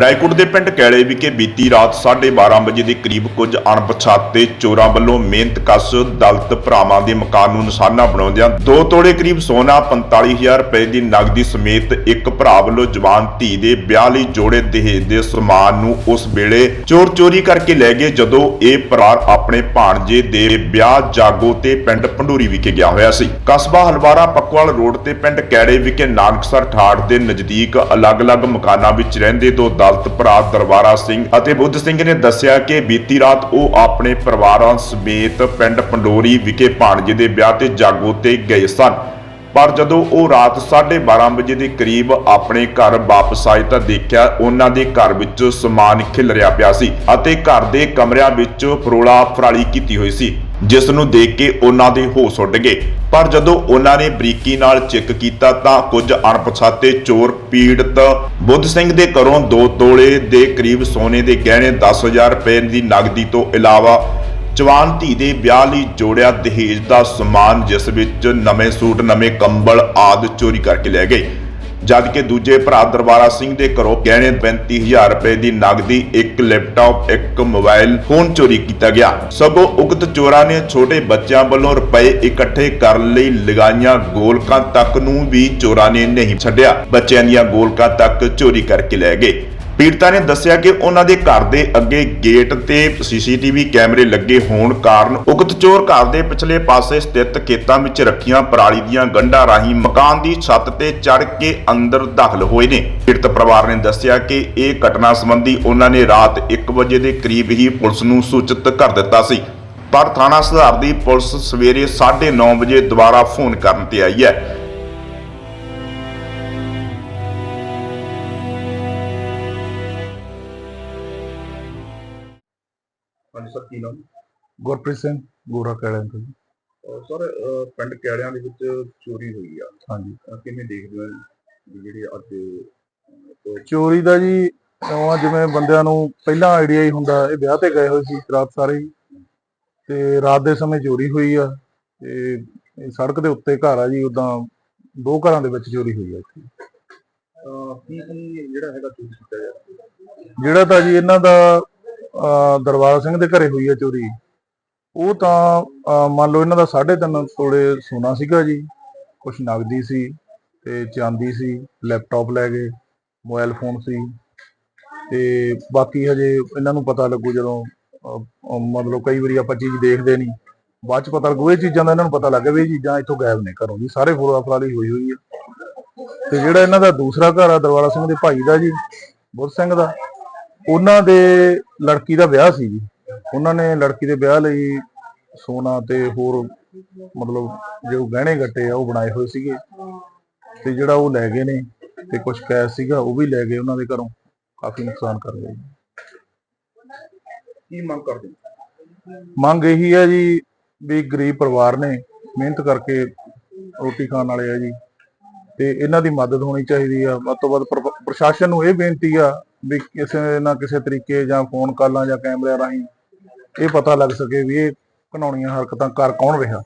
ਰਾਏਕੋਟ ਦੇ ਪਿੰਡ ਕੈਲੇ ਵਿਖੇ ਬੀਤੀ ਰਾਤ 12:30 ਵਜੇ ਦੇ ਕਰੀਬ ਕੁਝ ਅਣਪਛਾਤੇ ਚੋਰਾਂ ਵੱਲੋਂ ਮਿਹਨਤਕਸ਼ ਦਲਤ ਭਰਾਵਾਂ ਦੇ ਮਕਾਨ ਨੂੰ ਨਿਸ਼ਾਨਾ ਬਣਾਉਂਦਿਆਂ ਦੋ ਤੋੜੇ ਕਰੀਬ ਸੋਨਾ 45000 ਰੁਪਏ ਦੀ ਨਗਦੀ ਸਮੇਤ ਇੱਕ ਭਰਾ ਵੱਲੋਂ ਜਵਾਨ ਧੀ ਦੇ ਵਿਆਹ ਲਈ ਜੋੜੇ ਦਹੇਜ ਦੇ ਸਮਾਨ ਨੂੰ ਉਸ ਵੇਲੇ ਚੋਰ ਚੋਰੀ ਕਰਕੇ ਲੈ ਗਏ ਜਦੋਂ ਇਹ ਪਰਿਵਾਰ ਆਪਣੇ ਭਾਣਜੇ ਦੇ ਵਿਆਹ ਜਾਗੋ ਤੇ ਪਿੰਡ ਪੰਡੂਰੀ ਵਿਖੇ ਗਿਆ ਹੋਇਆ ਸੀ। ਕਸਬਾ ਹਲਵਾਰਾ ਪੱਕਵਾਲ ਰੋਡ ਤੇ ਪਿੰਡ ਕੈੜੇ ਵਿਖੇ ਨਾਨਕਸਰ ਠਾੜ ਦੇ ਨਜ਼ਦੀਕ ਅਲੱਗ-ਅਲੱਗ ਮਕਾਨਾਂ ਵਿੱਚ ਰਹਿੰਦੇ ਦੋ ਦਲਤ ਭਰਾ ਦਰਬਾਰਾ ਸਿੰਘ ਅਤੇ ਬੁੱਧ ਸਿੰਘ ਨੇ ਦੱਸਿਆ ਕਿ ਬੀਤੀ ਰਾਤ ਉਹ ਆਪਣੇ ਪਰਿਵਾਰਾਂ ਸਮੇਤ ਪਿੰਡ ਪੰਡੋਰੀ ਵਿਖੇ ਭਾਣਜੇ ਦੇ ਵਿਆਹ ਤੇ ਜਾਗੋ ਤੇ ਗਏ ਸਨ। ਪਰ ਜਦੋਂ ਉਹ ਰਾਤ 12:30 ਵਜੇ ਦੇ ਕਰੀਬ ਆਪਣੇ ਘਰ ਵਾਪਸ ਆਏ ਤਾਂ ਦੇਖਿਆ ਉਹਨਾਂ ਦੇ ਘਰ ਵਿੱਚ ਸਮਾਨ ਖਿਲਰਿਆ ਪਿਆ ਸੀ ਅਤੇ ਘਰ ਦੇ ਕਮਰਿਆਂ ਵਿੱਚ ਫਰੋਲਾ ਫਰਾਲੀ ਕੀਤੀ ਹੋਈ ਸੀ, ਜਿਸ ਨੂੰ ਦੇਖ ਕੇ ਉਹਨਾਂ ਦੇ ਹੋਸ਼ ਉੱਡ ਗਏ। ਪਰ ਜਦੋਂ ਉਹਨਾਂ ਨੇ ਬਰੀਕੀ ਨਾਲ ਚੈੱਕ ਕੀਤਾ ਤਾਂ ਕੁਝ ਅਣਪਛਾਤੇ ਚੋਰ ਪੀੜਤ ਬੁੱਧ ਸਿੰਘ ਦੇ ਘਰੋਂ 2 ਤੋਲੇ ਦੇ ਕਰੀਬ ਸੋਨੇ ਦੇ ਗਹਿਣੇ 10000 ਰੁਪਏ ਦੀ ਨਗਦੀ ਤੋਂ ਇਲਾਵਾ ਜਵਾਨ ਧੀ ਦੇ ਵਿਆਹ ਲਈ ਜੋੜਿਆ ਦਹੇਜ ਦਾ ਸਮਾਨ, ਜਿਸ ਵਿੱਚ ਨਵੇਂ ਸੂਟ, ਨਵੇਂ ਕੰਬਲ ਆਦਿ ਚੋਰੀ ਕਰਕੇ ਲੈ ਗਏ। ਜਦ ਕਿ ਦੂਜੇ ਭਰਾ ਦਰਬਾਰਾ ਸਿੰਘ ਦੇ ਘਰੋਂ ਗਹਿਣੇ 35000 ਰੁਪਏ ਦੀ ਨਗਦੀ ਇੱਕ ਲੈਪਟਾਪ, ਇੱਕ ਮੋਬਾਈਲ ਫੋਨ ਚੋਰੀ ਕੀਤਾ ਗਿਆ। ਸਗੋਂ ਉਕਤ ਚੋਰਾਂ ਨੇ ਛੋਟੇ ਬੱਚਿਆਂ ਵੱਲੋਂ ਰੁਪਏ ਇਕੱਠੇ ਕਰਨ ਲਈ ਲਗਾਈਆਂ ਗੋਲਕਾਂ ਤੱਕ ਨੂੰ ਵੀ ਚੋਰਾਂ ਨੇ ਨਹੀਂ ਛੱਡਿਆ। ਬੱਚਿਆਂ ਦੀਆਂ ਗੋਲਕਾਂ ਤੱਕ ਚੋਰੀ ਕਰਕੇ ਲੈ ਗਏ। ਪੀੜਤਾ ਨੇ ਦੱਸਿਆ ਕਿ ਉਹਨਾਂ ਦੇ ਘਰ ਦੇ ਅੱਗੇ ਗੇਟ ਤੇ ਸੀਸੀਟੀਵੀ ਕੈਮਰੇ ਲੱਗੇ ਹੋਣ ਕਾਰਨ ਉਕਤ ਚੋਰ ਘਰ ਦੇ ਪਿਛਲੇ ਪਾਸੇ ਸਥਿਤ ਖੇਤਾਂ ਵਿੱਚ ਰੱਖੀਆਂ ਪਰਾਲੀ ਦੀਆਂ ਗੰਢਾਂ ਰਾਹੀਂ ਮਕਾਨ ਦੀ ਛੱਤ ਤੇ ਚੜ੍ਹ ਕੇ ਅੰਦਰ ਦਾਖਲ ਹੋਏ ਨੇ। ਪੀੜਤ ਪਰਿਵਾਰ ਨੇ ਦੱਸਿਆ ਕਿ ਇਹ ਘਟਨਾ ਸੰਬੰਧੀ ਉਹਨਾਂ ਨੇ ਰਾਤ 1 ਵਜੇ ਦੇ ਕਰੀਬ ਹੀ ਪੁਲਿਸ ਨੂੰ ਸੂਚਿਤ ਕਰ ਦਿੱਤਾ ਸੀ। ਪਰ ਥਾਣਾ ਸੁਧਾਰ ਦੀ ਪੁਲਿਸ ਸਵੇਰੇ 9:30 ਵਜੇ ਦੁਬਾਰਾ ਫੋਨ ਕਰਨ ਤੇ ਆਈ ਹੈ। ਹਾਂਜੀ ਸਰ ਕੀ ਨਾਮ? ਗੁਰਪ੍ਰੀਤ ਸਿੰਘ ਗੋਰਾ ਕੈਲਿਆਂ ਤੋਂ। ਜੀ। ਸਰ ਪਿੰਡ ਕਿਆੜਿਆਂ ਦੇ ਵਿੱਚ ਚੋਰੀ ਹੋਈ ਆ। ਹਾਂਜੀ। ਅਹ ਕਿਵੇਂ ਦੇਖਦੇ ਹੋ ਵੀ ਜਿਹੜੇ ਅੱਜ ਚੋਰੀ ਦਾ ਜੀ ਆ ਜਿਵੇਂ ਬੰਦਿਆਂ ਨੂੰ ਪਹਿਲਾਂ ਆਈਡੀਆ ਹੀ ਹੁੰਦਾ ਇਹ ਵਿਆਹ ਤੇ ਗਏ ਹੋਏ ਸੀ ਰਾਤ ਸਾਰੇ ਹੀ। ਤੇ ਰਾਤ ਦੇ ਸਮੇਂ ਚੋਰੀ ਹੋਈ ਆ ਤੇ ਇਹ ਸੜਕ ਦੇ ਉੱਤੇ ਘਰ ਆ ਜੀ ਉਦਾਂ ਦੋ ਘਰਾਂ ਦੇ ਵਿੱਚ ਚੋਰੀ ਹੋਈ ਆ ਇੱਥੇ। ਅਹ ਕੀ ਕੀ ਜਿਹੜਾ ਹੈਗਾ ਚੋਰੀ ਕੀਤਾ ਜਾ ਜਿਹੜਾ ਤਾਂ ਜੀ ਇਹਨਾਂ ਦਾ ਦਰਬਾਰਾ ਸਿੰਘ ਦੇ ਘਰੇ ਹੋਈ ਹੈ ਚੋਰੀ। ਉਹ ਤਾਂ ਮੰਨ ਲਓ ਇਹਨਾਂ ਦਾ 3.5 ਤੋਲੇ ਸੋਨਾ ਸੀਗਾ ਜੀ। ਕੁਝ ਨਗਦੀ ਸੀ ਤੇ ਚਾਂਦੀ ਸੀ ਲੈਪਟਾਪ ਲੈ ਗਏ ਮੋਬਾਈਲ ਫੋਨ ਸੀ। ਤੇ ਬਾਕੀ ਹਜੇ ਇਹਨਾਂ ਨੂੰ ਪਤਾ ਲੱਗੂ ਜਦੋਂ ਅਹ, ਮਤਲਬ ਕਈ ਵਾਰੀ ਆਪਾਂ ਚੀਜ਼ ਦੇਖਦੇ ਨਹੀਂ। ਬਾਅਦ ਚ ਪਤਾ ਲੱਗੂ ਇਹ ਚੀਜ਼ਾਂ ਦਾ ਇਹਨਾਂ ਨੂੰ ਪਤਾ ਲੱਗ ਗਿਆ ਵੀ ਇਹ ਚੀਜ਼ਾਂ ਇੱਥੋਂ ਗਾਇਬ ਨੇ ਘਰੋਂ ਜੀ ਸਾਰੇ ਫੋਲਾ ਫਲਾਲੀ ਹੋਈ ਹੋਈ ਹੈ। ਤੇ ਜਿਹੜਾ ਇਹਨਾਂ ਦਾ ਦੂਸਰਾ ਘਰ ਆ ਦਰਬਾਰਾ ਸਿੰਘ ਦੇ ਭਾਈ ਦਾ ਜੀ ਬੁੱਧ ਸਿੰਘ ਦਾ ਉਹਨਾਂ ਦੇ ਲੜਕੀ ਦਾ ਵਿਆਹ ਸੀ ਜੀ। ਉਹਨਾਂ ਨੇ ਲੜਕੀ ਦੇ ਵਿਆਹ ਲਈ ਸੋਨਾ ਤੇ ਹੋਰ ਮਤਲਬ ਜੋ ਗਹਿਣੇ ਗੱਟੇ ਆ ਉਹ ਬਣਾਏ ਹੋਏ ਸੀਗੇ। ਤੇ ਜਿਹੜਾ ਉਹ ਲੈ ਗਏ ਨੇ ਤੇ ਕੁਝ ਕੈਸ਼ ਸੀਗਾ ਉਹ ਵੀ ਲੈ ਗਏ ਉਹਨਾਂ ਦੇ ਘਰੋਂ। ਕਾਫੀ ਨੁਕਸਾਨ ਕਰ ਗਏ ਕੀ ਮੰਗ ਕਰਦੇ? ਮੰਗ ਇਹੀ ਹੈ ਜੀ ਵੀ ਗਰੀਬ ਪਰਿਵਾਰ ਨੇ ਮਿਹਨਤ ਕਰਕੇ ਰੋਟੀ ਖਾਣ ਵਾਲੇ ਆ ਜੀ। ਤੇ ਇਹਨਾਂ ਦੀ ਮਦਦ ਹੋਣੀ ਚਾਹੀਦੀ ਆ। ਵੱਧ ਤੋਂ ਵੱਧ ਪ੍ਰ- ਪ੍ਰਸ਼ਾਸਨ ਨੂੰ ਇਹ ਬੇਨਤੀ ਆ ਵੀ ਕਿਸੇ ਨਾ ਕਿਸੇ ਤਰੀਕੇ ਜਾਂ ਫੋਨ ਕਾਲਾਂ ਜਾਂ ਕੈਮਰਿਆਂ ਰਾਹੀਂ ਇਹ ਪਤਾ ਲੱਗ ਸਕੇ ਵੀ ਇਹ ਘਿਨਾਉਣੀਆਂ ਹਰਕਤਾਂ ਕਰ ਕੌਣ ਰਿਹਾ।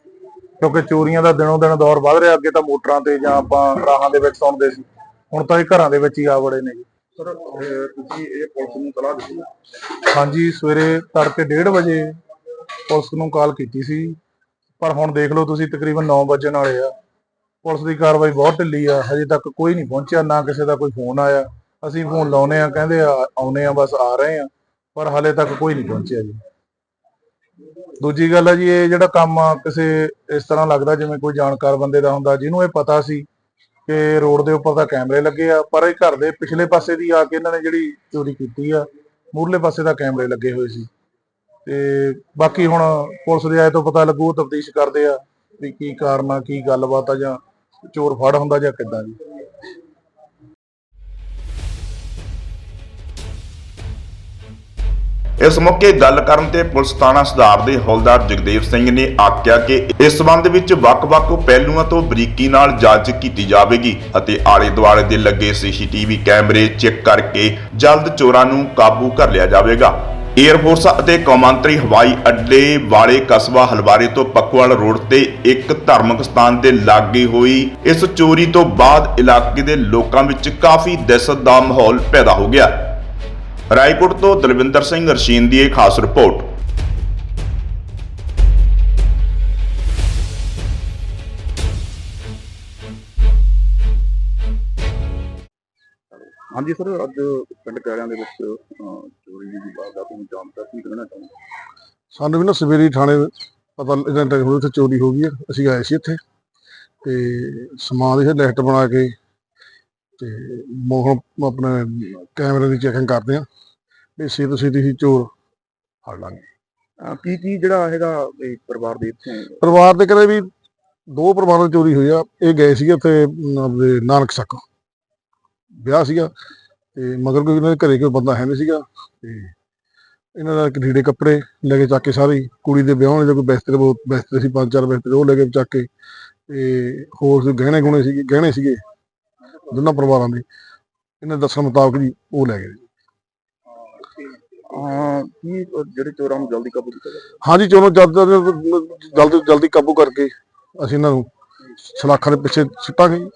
ਕਿਉਂਕਿ ਚੋਰੀਆਂ ਦਾ ਦਿਨੋਂ ਦਿਨ ਦੌਰ ਵੱਧ ਰਿਹਾ ਅੱਗੇ ਤਾਂ ਮੋਟਰਾਂ ਤੇ ਜਾਂ ਆਪਾਂ ਰਾਹਾਂ ਦੇ ਵਿੱਚ ਸੁਣਦੇ ਸੀ ਹੁਣ ਤਾਂ ਇਹ ਘਰਾਂ ਦੇ ਵਿੱਚ ਹੀ ਆ ਵੜੇ ਨੇ। ਜੀ ਸਰ ਤੁਸੀਂ ਇਹ ਪੁਲਿਸ ਨੂੰ ਤਲਾਹ ਦਿੱਤੀ? ਹਾਂਜੀ ਸਵੇਰੇ ਤੜਕੇ 1:30 ਵਜੇ ਪੁਲਿਸ ਨੂੰ ਕਾਲ ਕੀਤੀ ਸੀ ਪਰ ਹੁਣ ਦੇਖ ਲਓ ਤੁਸੀਂ ਤਕਰੀਬਨ 9 ਵਜਣ ਵਾਲੇ ਆ। ਪੁਲਿਸ ਦੀ ਕਾਰਵਾਈ ਬਹੁਤ ਢਿੱਲੀ ਆ ਹਜੇ ਤੱਕ ਕੋਈ ਨਹੀਂ ਪਹੁੰਚਿਆ ਨਾ ਕਿਸੇ ਦਾ ਕੋਈ ਫੋਨ ਆਇਆ। ਅਸੀਂ ਫੋਨ ਲਾਉਨੇ ਆ, ਕਹਿੰਦੇ ਆ, ਆਉਨੇ ਆ, ਬਸ ਆ ਰਹੇ ਆ, ਪਰ ਹਾਲੇ ਤੱਕ ਕੋਈ ਨਹੀਂ ਪਹੁੰਚਿਆ ਜੀ। ਦੂਜੀ ਗੱਲ ਆ ਜੀ, ਇਹ ਜਿਹੜਾ ਕੰਮ ਆ, ਕਿਸੇ ਇਸ ਤਰ੍ਹਾਂ ਲੱਗਦਾ ਜਿਵੇਂ ਕੋਈ ਜਾਣਕਾਰ ਬੰਦੇ ਦਾ ਹੁੰਦਾ, ਜਿਹਨੂੰ ਇਹ ਪਤਾ ਸੀ ਕਿ ਰੋਡ ਦੇ ਉੱਪਰ ਤਾਂ ਕੈਮਰੇ ਲੱਗੇ ਆ, ਪਰ ਇਹ ਘਰ ਦੇ ਪਿਛਲੇ ਪਾਸੇ ਦੀ ਆ ਕੇ ਇਹਨਾਂ ਨੇ ਜਿਹੜੀ ਚੋਰੀ ਕੀਤੀ ਆ ਮੂਰਲੇ ਪਾਸੇ ਦਾ ਕੈਮਰੇ ਲੱਗੇ ਹੋਏ ਸੀ। ਤੇ ਬਾਕੀ ਹੁਣ ਪੁਲਿਸ ਦੇ ਆਏ ਤੋਂ ਪਤਾ ਲੱਗੂ ਤਫਤੀਸ਼ ਕਰਦੇ ਆ ਵੀ ਕੀ ਕਾਰਨ ਆ ਕੀ ਗੱਲਬਾਤ ਆ ਜਾਂ ਚੋਰ ਫੜ ਹੁੰਦਾ ਜਾਂ ਕਿੱਦਾਂ ਜੀ। ਇਸ ਮੌਕੇ ਗੱਲ ਕਰਨ ਤੇ ਪੁਲਿਸ ਥਾਣਾ ਸੁਧਾਰ ਦੇ ਹੌਲਦਾਰ ਜਗਦੇਵ ਸਿੰਘ ਨੇ ਆਖਿਆ ਕਿ ਇਸ ਸੰਬੰਧ ਵਿੱਚ ਵੱਖ-ਵੱਖ ਪਹਿਲੂਆਂ ਤੋਂ ਬਰੀਕੀ ਨਾਲ ਜਾਂਚ ਕੀਤੀ ਜਾਵੇਗੀ ਅਤੇ ਆਲੇ-ਦੁਆਲੇ ਦੇ ਲੱਗੇ ਸੀਸੀਟੀਵੀ ਕੈਮਰੇ ਚੈੱਕ ਕਰਕੇ ਜਲਦ ਚੋਰਾਂ ਨੂੰ ਕਾਬੂ ਕਰ ਲਿਆ ਜਾਵੇਗਾ। ਏਅਰ ਫੋਰਸ ਅਤੇ ਕੌਮਾਂਤਰੀ ਹਵਾਈ ਅੱਡੇ ਵਾਲੇ ਕਸਬਾ ਹਲਵਾਰੇ ਤੋਂ ਪੱਕਵਾਲ ਰੋਡ ਤੇ ਇੱਕ ਧਾਰਮਿਕ ਸਥਾਨ ਦੇ ਲਾਗੇ ਹੋਈ ਇਸ ਚੋਰੀ ਤੋਂ ਬਾਅਦ ਇਲਾਕੇ ਦੇ ਲੋਕਾਂ ਵਿੱਚ ਕਾਫੀ ਦਹਿਸ਼ਤ ਦਾ ਮਾਹੌਲ ਪੈਦਾ ਹੋ ਗਿਆ। ਰਾਏਕੋਟ ਤੋਂ ਦਲਵਿੰਦਰ ਸਿੰਘ ਰਸ਼ੀਨ ਦੀ ਇਹ ਖਾਸ ਰਿਪੋਰਟ। ਹਾਂਜੀ ਸਰ ਅੱਜ ਪਿੰਡ ਕੈਰਿਆਂ ਦੇ ਵਿੱਚ ਅਹ, ਚੋਰੀ ਦੀ ਵਾਰਦਾਤ ਨੂੰ ਜਾਣਦਾ ਕੀ ਕਹਿਣਾ ਚਾਹੁੰਦਾ ਸਾਨੂੰ ਵੀ ਨਾ ਸਵੇਰੀ ਥਾਣੇ ਪਤਾ ਇਹਨਾਂ ਟਾਈਮ ਉੱਥੇ ਚੋਰੀ ਹੋ ਗਈ ਹੈ। ਅਸੀਂ ਆਏ ਸੀ ਇੱਥੇ ਤੇ ਸਮਾਨ ਦੀ ਲਿਸਟ ਬਣਾ ਕੇ ਤੇ ਮੋਹਨ ਆਪਣੇ ਕੈਮਰੇ ਦੀ ਚੈਕਿੰਗ ਕਰਦੇ ਆ ਵੀ ਸਿੱਧ ਸਿੱਧੀ ਹੀ ਚੋਰ ਫੜ ਲਾਂਗੇ। ਅਹ, ਕੀ ਕੀ ਜਿਹੜਾ ਹੈਗਾ ਇਹ ਪਰਿਵਾਰ ਦੇ ਇੱਥੇ? ਪਰਿਵਾਰ ਦੇ ਕਹਿੰਦੇ ਵੀ ਦੋ ਪਰਿਵਾਰਾਂ ਦੀ ਚੋਰੀ ਹੋਈ ਆ। ਇਹ ਗਏ ਸੀਗੇ ਉੱਥੇ ਅਮ, ਆਪਣੇ ਨਾਨਕ ਸੱਕ। ਵਿਆਹ ਸੀਗਾ ਤੇ ਮਗਰ ਕੋਈ ਇਹਨਾਂ ਦੇ ਘਰੇ ਕੋਈ ਬੰਦਾ ਹੈ ਨਹੀਂ ਸੀਗਾ ਤੇ ਇਹਨਾਂ ਦਾ ਇੱਕ ਢੀੜੇ ਕੱਪੜੇ ਲੈ ਕੇ ਚੱਕ ਕੇ ਸਾਰੇ ਹੀ, ਕੁੜੀ ਦੇ ਵਿਆਹ ਵਾਲੇ ਜੋ ਕੋਈ ਬਿਸਤਰੇ ਬਹੁਤ ਬਿਸਤਰੇ ਸੀ ਪੰਜ ਚਾਰ ਬਿਸਤਰੇ ਉਹ ਲੈ ਕੇ ਚੱਕ ਕੇ ਤੇ ਹੋਰ ਸੀ ਗਹਿਣੇ ਗੁਣੇ ਸੀਗੇ ਗਹਿਣੇ ਸੀਗੇ। ਦੋਨਾਂ ਪਰਿਵਾਰਾਂ ਦੇ ਇਹਨਾਂ ਦੱਸਣ ਮੁਤਾਬਕ ਜੀ ਉਹ ਲੈ ਗਏ ਹਾਂ ਕੀ ਜਿਹੜੇ ਚੋਰਾਂ ਨੂੰ ਜਲਦੀ ਕਾਬੂ ਕੀਤਾ ਜਾਵੇ ਹਾਂਜੀ ਜਲਦ ਜਲਦੀ ਜਲਦੀ ਕਾਬੂ ਕਰਕੇ ਅਸੀਂ ਇਹਨਾਂ ਨੂੰ ਸਲਾਖਾਂ ਦੇ ਪਿੱਛੇ ਸਿੱਟਾਂਗੇ ਜੀ।